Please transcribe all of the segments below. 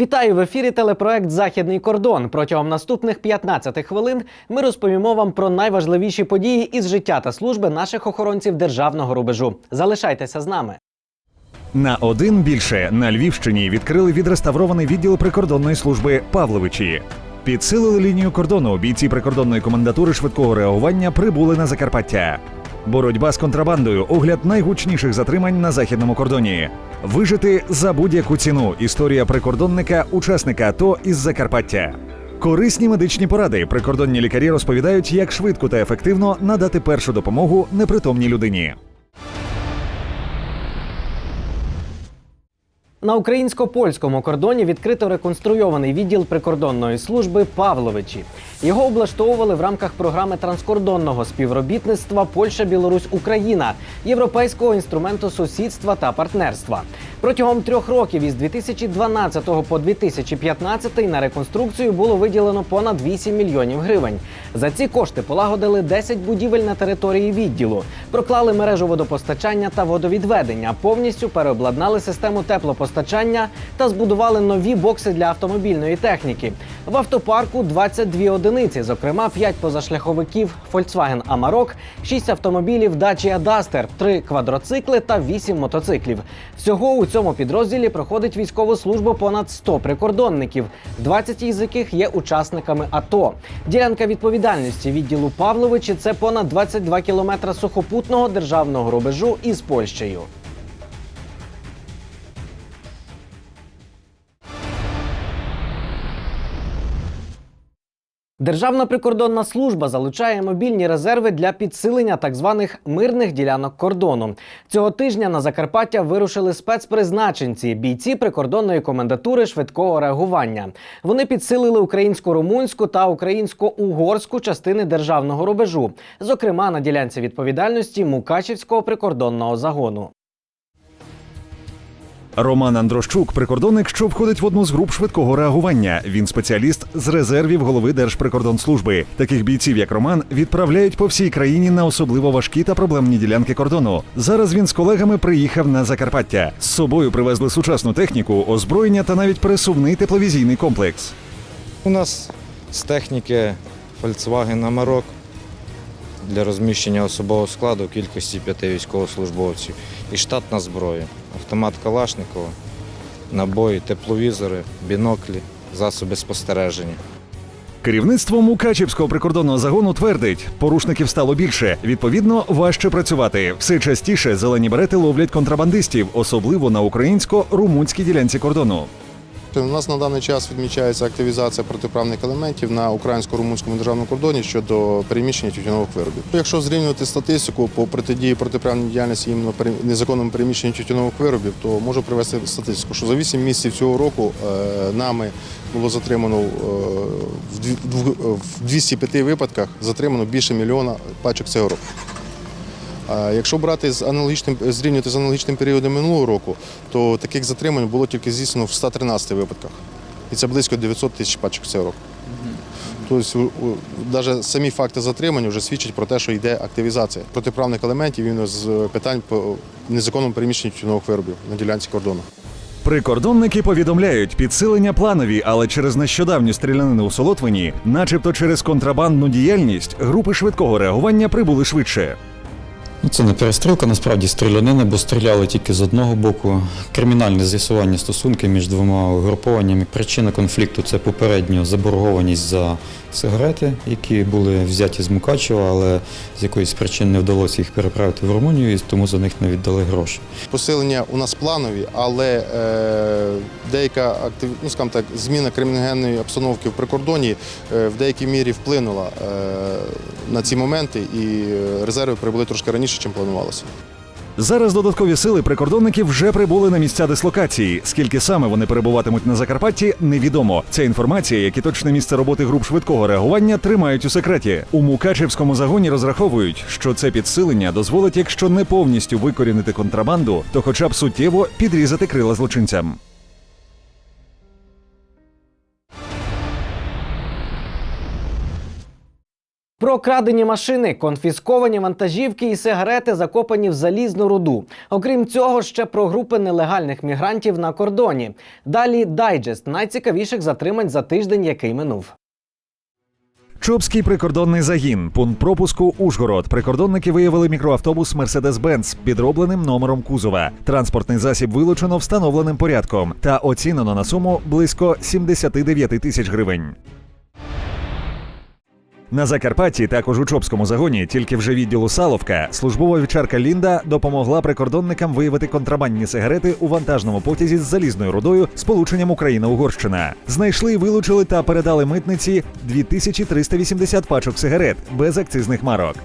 Вітаю в ефірі телепроект Західний кордон. Протягом наступних 15 хвилин ми розповімо вам про найважливіші події із життя та служби наших охоронців державного рубежу. Залишайтеся з нами. На один більше на Львівщині відкрили відреставрований відділ прикордонної служби Павловичі. Підсилили лінію кордону. Бійці прикордонної комендатури швидкого реагування прибули на Закарпаття. Боротьба з контрабандою, огляд найгучніших затримань на західному кордоні. Вижити за будь-яку ціну. Історія прикордонника, учасника АТО із Закарпаття. Корисні медичні поради. Прикордонні лікарі розповідають, як швидко та ефективно надати першу допомогу непритомній людині. На українсько-польському кордоні відкрито реконструйований відділ прикордонної служби Павловичі. Його облаштовували в рамках програми транскордонного співробітництва Польща, Білорусь, Україна, Європейського інструменту сусідства та партнерства. Протягом трьох років із 2012 по 2015 на реконструкцію було виділено понад 8 мільйонів гривень. За ці кошти полагодили 10 будівель на території відділу, проклали мережу водопостачання та водовідведення, повністю переобладнали систему теплопостачання та збудували нові бокси для автомобільної техніки. В автопарку 22 одиниці, зокрема 5 позашляховиків Volkswagen Amarok, 6 автомобілів Dacia Duster, 3 квадроцикли та 8 мотоциклів. Всього у цьому підрозділі проходить військову службу понад 100 прикордонників, 20 із яких є учасниками АТО. Ділянка відповідальності відділу Павловичі це понад 22 кілометра сухопутного державного рубежу із Польщею. Державна прикордонна служба залучає мобільні резерви для підсилення так званих мирних ділянок кордону. Цього тижня на Закарпаття вирушили спецпризначенці, бійці прикордонної комендатури швидкого реагування. Вони підсилили українсько-румунську та українсько-угорську частини державного рубежу, зокрема на ділянці відповідальності Мукачівського прикордонного загону. Роман Андрощук, прикордонник, що входить в одну з груп швидкого реагування. Він спеціаліст з резервів голови Держприкордонслужби. Таких бійців, як Роман, відправляють по всій країні на особливо важкі та проблемні ділянки кордону. Зараз він з колегами приїхав на Закарпаття. З собою привезли сучасну техніку, озброєння та навіть пересувний тепловізійний комплекс. У нас з техніки Volkswagen Amarok для розміщення особового складу кількості п'яти військовослужбовців і штатна зброя, автомат Калашникова, набої, тепловізори, біноклі, засоби спостереження. Керівництво Мукачівського прикордонного загону твердить, порушників стало більше. Відповідно, важче працювати. Все частіше зелені берети ловлять контрабандистів, особливо на українсько-румунській ділянці кордону. У нас на даний час відмічається активізація протиправних елементів на українсько-румунському державному кордоні щодо переміщення тютюнових виробів. Якщо зрівнювати статистику по протидії протиправній діяльності іменно незаконному переміщенню тютюнових виробів, то можу привести статистику, що за 8 місяців цього року е, нами було затримано е, в в 205 випадках затримано більше мільйона пачок цигарок. Якщо брати з аналогічним зрівнювати з аналогічним періодом минулого року, то таких затримань було тільки здійснено в 113 випадках. І це близько 900 тисяч пачок цигарок. Тобто, навіть самі факти затримання вже свідчать про те, що йде активізація протиправних елементів іменно з питань по незаконному переміщенню тютюнових виробів на ділянці кордону. Прикордонники повідомляють, підсилення планові, але через нещодавню стрілянину у Солотвині, начебто через контрабандну діяльність, групи швидкого реагування прибули швидше. Ну, Це не перестрілка, насправді стрілянина, бо стріляли тільки з одного боку. Кримінальне з'ясування стосунків між двома угрупованнями. Причина конфлікту це попередньо заборгованість за сигарети, які були взяті з Мукачева, але з якоїсь причин не вдалося їх переправити в Румунію, і тому за них не віддали гроші. Посилення у нас планові, але е, деяка актив, ну, скажімо так, зміна криміногенної обстановки в прикордоні е, в деякій мірі вплинула е, на ці моменти, і резерви прибули трошки раніше, ніж планувалося. Зараз додаткові сили прикордонників вже прибули на місця дислокації. Скільки саме вони перебуватимуть на Закарпатті, невідомо. Ця інформація, як і точне місце роботи груп швидкого реагування, тримають у секреті. У Мукачевському загоні розраховують, що це підсилення дозволить, якщо не повністю викорінити контрабанду, то хоча б суттєво підрізати крила злочинцям. Про крадені машини, конфісковані вантажівки і сигарети, закопані в залізну руду. Окрім цього, ще про групи нелегальних мігрантів на кордоні. Далі дайджест найцікавіших затримань за тиждень, який минув. Чопський прикордонний загін, пункт пропуску Ужгород. Прикордонники виявили мікроавтобус Mercedes-Benz підробленим номером кузова. Транспортний засіб вилучено встановленим порядком та оцінено на суму близько 79 тисяч гривень. На Закарпатті, також у Чопському загоні, тільки вже відділу Саловка, службова вівчарка Лінда допомогла прикордонникам виявити контрабандні сигарети у вантажному потязі з залізною рудою з полученням Україна-Угорщина. Знайшли, вилучили та передали митниці 2380 пачок сигарет без акцизних марок.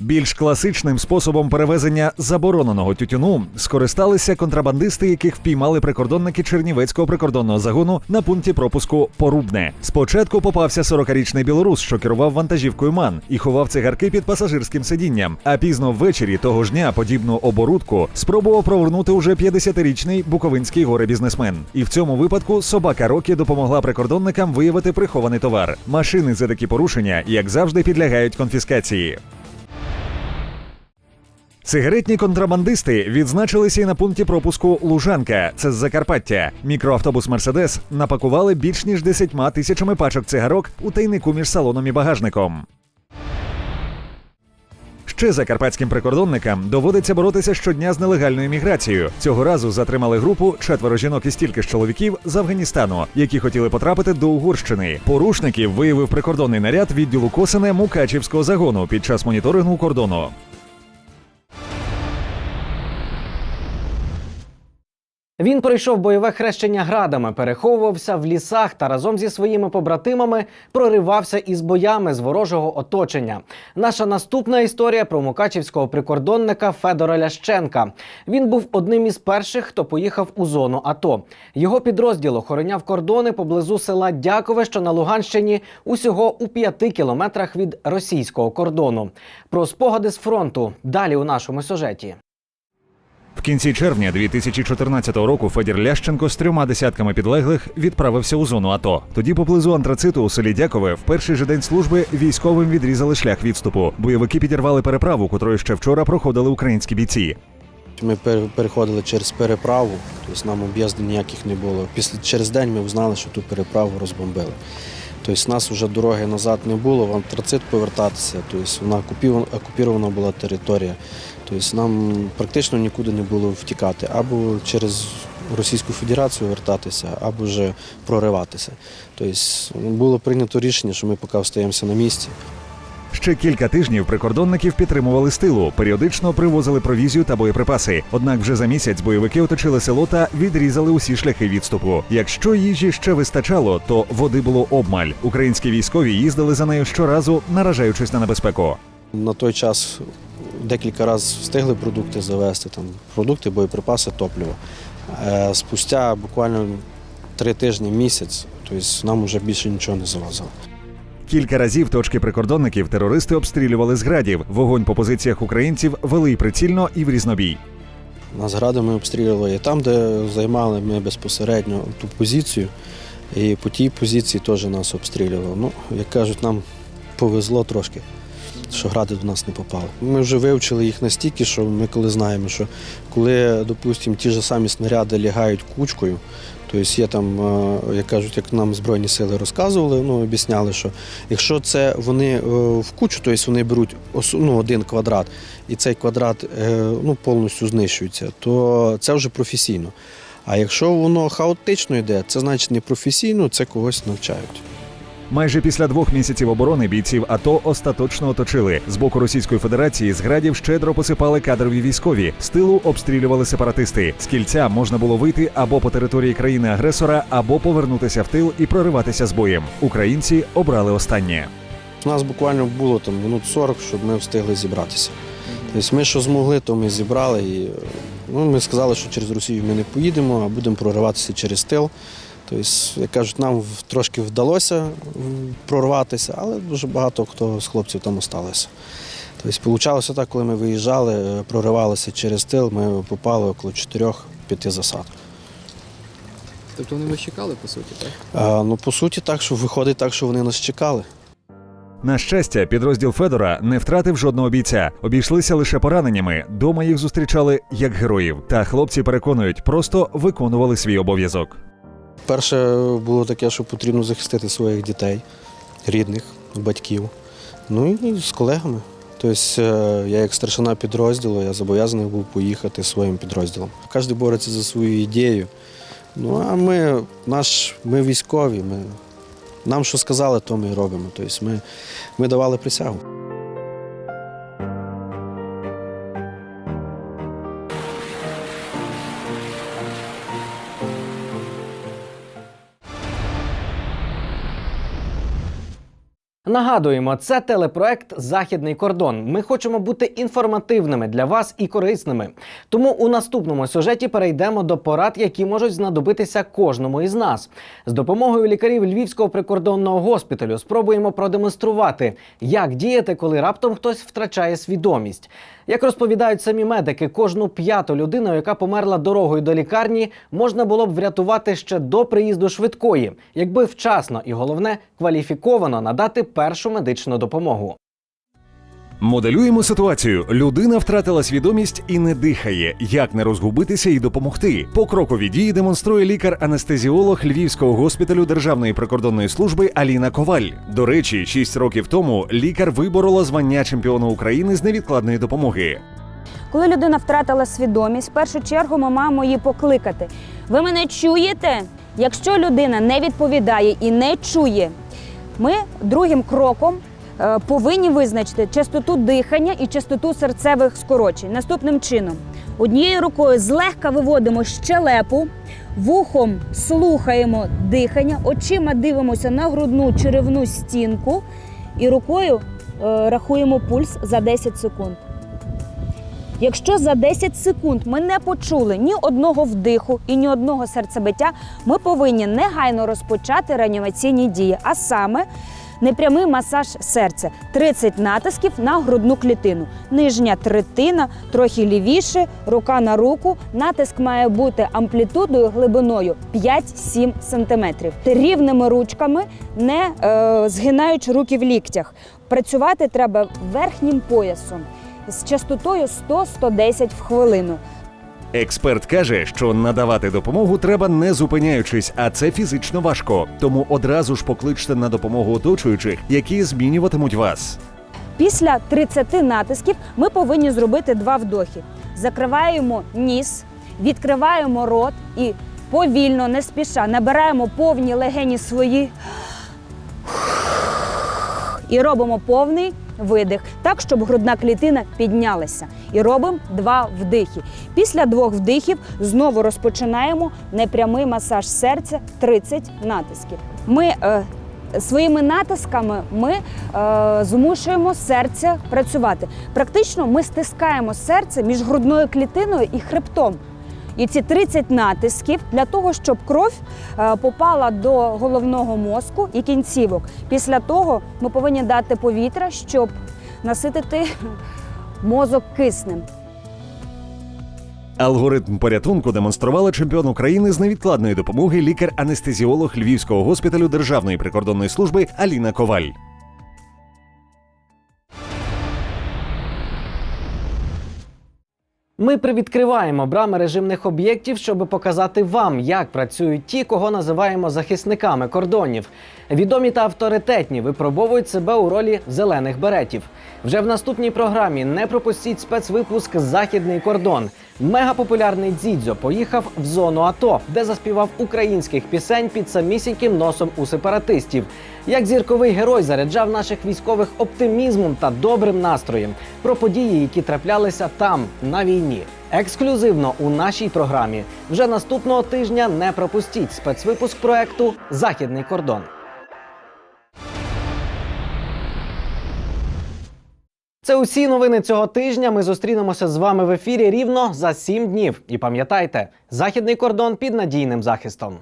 Більш класичним способом перевезення забороненого тютюну скористалися контрабандисти, яких впіймали прикордонники Чернівецького прикордонного загону на пункті пропуску Порубне. Спочатку попався 40-річний білорус, що керував вантажівкою МАН і ховав цигарки під пасажирським сидінням. А пізно ввечері того ж дня подібну оборудку спробував провернути уже 50-річний буковинський горе-бізнесмен. І в цьому випадку собака Рокі допомогла прикордонникам виявити прихований товар. Машини за такі порушення, як завжди, підлягають конфіскації. Сигаретні контрабандисти відзначилися і на пункті пропуску Лужанка. Це з Закарпаття. Мікроавтобус Мерседес напакували більш ніж 10 тисячами пачок цигарок у тайнику між салоном і багажником. Ще закарпатським прикордонникам доводиться боротися щодня з нелегальною міграцією. Цього разу затримали групу четверо жінок і стільки ж чоловіків з Афганістану, які хотіли потрапити до Угорщини. Порушників виявив прикордонний наряд відділу Косине Мукачівського загону під час моніторингу кордону. Він пройшов бойове хрещення градами, переховувався в лісах та разом зі своїми побратимами проривався із боями з ворожого оточення. Наша наступна історія про мукачівського прикордонника Федора Лященка. Він був одним із перших, хто поїхав у зону АТО. Його підрозділ охороняв кордони поблизу села Дякове, що на Луганщині, усього у п'яти кілометрах від російського кордону. Про спогади з фронту далі у нашому сюжеті. В кінці червня 2014 року Федір Лященко з трьома десятками підлеглих відправився у зону АТО. Тоді поблизу антрациту у селі Дякове в перший же день служби військовим відрізали шлях відступу. Бойовики підірвали переправу, котрою ще вчора проходили українські бійці. Ми пер- переходили через переправу, тобто нам об'їздів ніяких не було. Після через день ми узнали, що ту переправу розбомбили. Тобто нас вже дороги назад не було, в антрацит повертатися. Тобто вона окупірована була територія. Тобто нам практично нікуди не було втікати або через Російську Федерацію вертатися, або вже прориватися. Тобто було прийнято рішення, що ми поки остаємося на місці. Ще кілька тижнів прикордонників підтримували з тилу, періодично привозили провізію та боєприпаси. Однак вже за місяць бойовики оточили село та відрізали усі шляхи відступу. Якщо їжі ще вистачало, то води було обмаль. Українські військові їздили за нею щоразу, наражаючись на небезпеку. На той час декілька разів встигли продукти завести, там, продукти, боєприпаси, топливо. Е, Спустя буквально три тижні, місяць, тобто нам вже більше нічого не завозили. Кілька разів точки прикордонників терористи обстрілювали з градів. Вогонь по позиціях українців вели і прицільно і в різнобій. Нас градами обстрілювали і там, де займали ми безпосередньо ту позицію, і по тій позиції теж нас обстрілювали. Ну, як кажуть, нам повезло трошки, що гради до нас не попали. Ми вже вивчили їх настільки, що ми коли знаємо, що коли, допустимо, ті ж самі снаряди лягають кучкою, тобто є там, е, як кажуть, як нам Збройні сили розказували, ну, об'ясняли, що якщо це вони е, в кучу, тобто вони беруть ну, один квадрат, і цей квадрат е, ну, повністю знищується, то це вже професійно. А якщо воно хаотично йде, це значить не професійно, це когось навчають. Майже після двох місяців оборони бійців АТО остаточно оточили. З боку Російської Федерації з градів щедро посипали кадрові військові. З тилу обстрілювали сепаратисти. З кільця можна було вийти або по території країни-агресора, або повернутися в тил і прориватися з боєм. Українці обрали останнє. У нас буквально було там минут 40, щоб ми встигли зібратися. Тобто ми що змогли, то ми зібрали. І, ну, ми сказали, що через Росію ми не поїдемо, а будемо прориватися через тил. Тобто, як кажуть, нам трошки вдалося прорватися, але дуже багато хто з хлопців там залишилося. Тобто, вийшло так, коли ми виїжджали, е, проривалися через тил, ми попали около 4-5 засад. Тобто вони вас чекали, по суті, так? А, ну, по суті, так, що виходить так, що вони нас чекали. На щастя, підрозділ Федора не втратив жодного бійця, обійшлися лише пораненнями. Дома їх зустрічали як героїв. Та хлопці переконують, просто виконували свій обов'язок. Перше було таке, що потрібно захистити своїх дітей, рідних, батьків. Ну і з колегами. Тобто е, я як старшина підрозділу, я зобов'язаний був поїхати своїм підрозділом. Кожен бореться за свою ідею. Ну а ми, наш, ми військові, ми, нам що сказали, то ми і робимо. Тобто ми, ми давали присягу. Нагадуємо, це телепроект Західний кордон. Ми хочемо бути інформативними для вас і корисними. Тому у наступному сюжеті перейдемо до порад, які можуть знадобитися кожному із нас. З допомогою лікарів Львівського прикордонного госпіталю спробуємо продемонструвати, як діяти, коли раптом хтось втрачає свідомість. Як розповідають самі медики, кожну п'яту людину, яка померла дорогою до лікарні, можна було б врятувати ще до приїзду швидкої, якби вчасно і головне кваліфіковано надати першу медичну допомогу. Моделюємо ситуацію. Людина втратила свідомість і не дихає. Як не розгубитися і допомогти? Покрокові дії демонструє лікар-анестезіолог Львівського госпіталю Державної прикордонної служби Аліна Коваль. До речі, 6 років тому лікар виборола звання чемпіона України з невідкладної допомоги. Коли людина втратила свідомість, в першу чергу ми маємо її покликати. Ви мене чуєте? Якщо людина не відповідає і не чує, ми другим кроком е, повинні визначити частоту дихання і частоту серцевих скорочень. Наступним чином, однією рукою злегка виводимо щелепу, вухом слухаємо дихання, очима дивимося на грудну черевну стінку і рукою е, рахуємо пульс за 10 секунд. Якщо за 10 секунд ми не почули ні одного вдиху і ні одного серцебиття, ми повинні негайно розпочати реанімаційні дії, а саме непрямий масаж серця, 30 натисків на грудну клітину, нижня третина, трохи лівіше, рука на руку. Натиск має бути амплітудою глибиною 5-7 см. Рівними ручками, не е, згинаючи руки в ліктях. Працювати треба верхнім поясом з частотою 100-110 в хвилину. Експерт каже, що надавати допомогу треба не зупиняючись, а це фізично важко. Тому одразу ж покличте на допомогу оточуючих, які змінюватимуть вас. Після 30 натисків ми повинні зробити два вдохи. Закриваємо ніс, відкриваємо рот і повільно, не спіша, набираємо повні легені свої і робимо повний видих, так, щоб грудна клітина піднялася. І робимо два вдихи. Після двох вдихів знову розпочинаємо непрямий масаж серця 30 натисків. Ми е, Своїми натисками ми е, змушуємо серце працювати. Практично ми стискаємо серце між грудною клітиною і хребтом. І ці 30 натисків для того, щоб кров е, попала до головного мозку і кінцівок. Після того ми повинні дати повітря, щоб наситити мозок киснем. Алгоритм порятунку демонструвала чемпіон України з невідкладної допомоги лікар-анестезіолог Львівського госпіталю Державної прикордонної служби Аліна Коваль. Ми привідкриваємо брами режимних об'єктів, щоб показати вам, як працюють ті, кого називаємо захисниками кордонів. Відомі та авторитетні випробовують себе у ролі зелених беретів. Вже в наступній програмі не пропустіть спецвипуск Західний кордон. Мегапопулярний Дзідзьо поїхав в зону АТО, де заспівав українських пісень під самісіньким носом у сепаратистів. Як зірковий герой заряджав наших військових оптимізмом та добрим настроєм про події, які траплялися там на війні. Ексклюзивно у нашій програмі. Вже наступного тижня не пропустіть спецвипуск проекту Західний кордон. Це усі новини цього тижня. Ми зустрінемося з вами в ефірі рівно за сім днів. І пам'ятайте, західний кордон під надійним захистом.